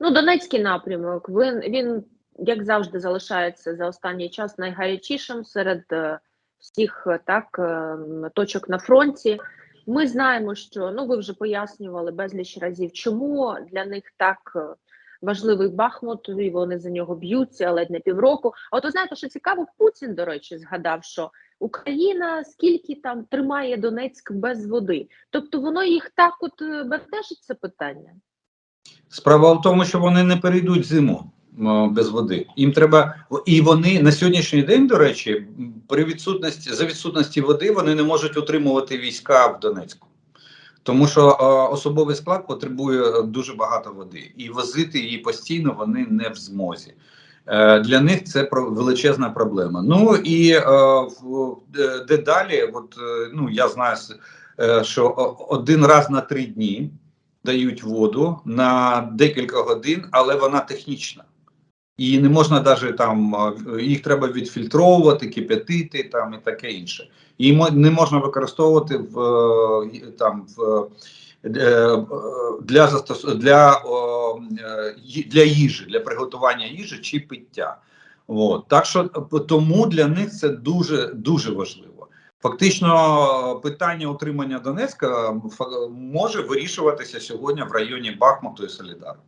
Ну, Донецький напрямок, він, він, як завжди, залишається за останній час найгарячішим серед е, всіх е, так, е, точок на фронті. Ми знаємо, що ну ви вже пояснювали безліч разів, чому для них так важливий Бахмут, і вони за нього б'ються ледь не півроку. А от знаєте, що цікаво, Путін, до речі, згадав, що Україна скільки там тримає Донецьк без води. Тобто воно їх так от бентежить це питання. Справа в тому, що вони не перейдуть зиму без води. Їм треба і вони на сьогоднішній день, до речі, при відсутності за відсутності води вони не можуть утримувати війська в Донецьку. Тому що е, особовий склад потребує дуже багато води, і возити її постійно вони не в змозі. Е, для них це величезна проблема. Ну і е, в, де, де далі, от ну я знаю, що один раз на три дні дають воду на декілька годин, але вона технічна. І не можна навіть там їх треба відфільтровувати, кип'ятити там і таке інше. І не можна використовувати в е, там в е, е, для для, для їжі, для приготування їжі чи пиття. От. Так що тому для них це дуже дуже важливо. Фактично, питання утримання Донецька може вирішуватися сьогодні в районі Бахмуту і Солідару.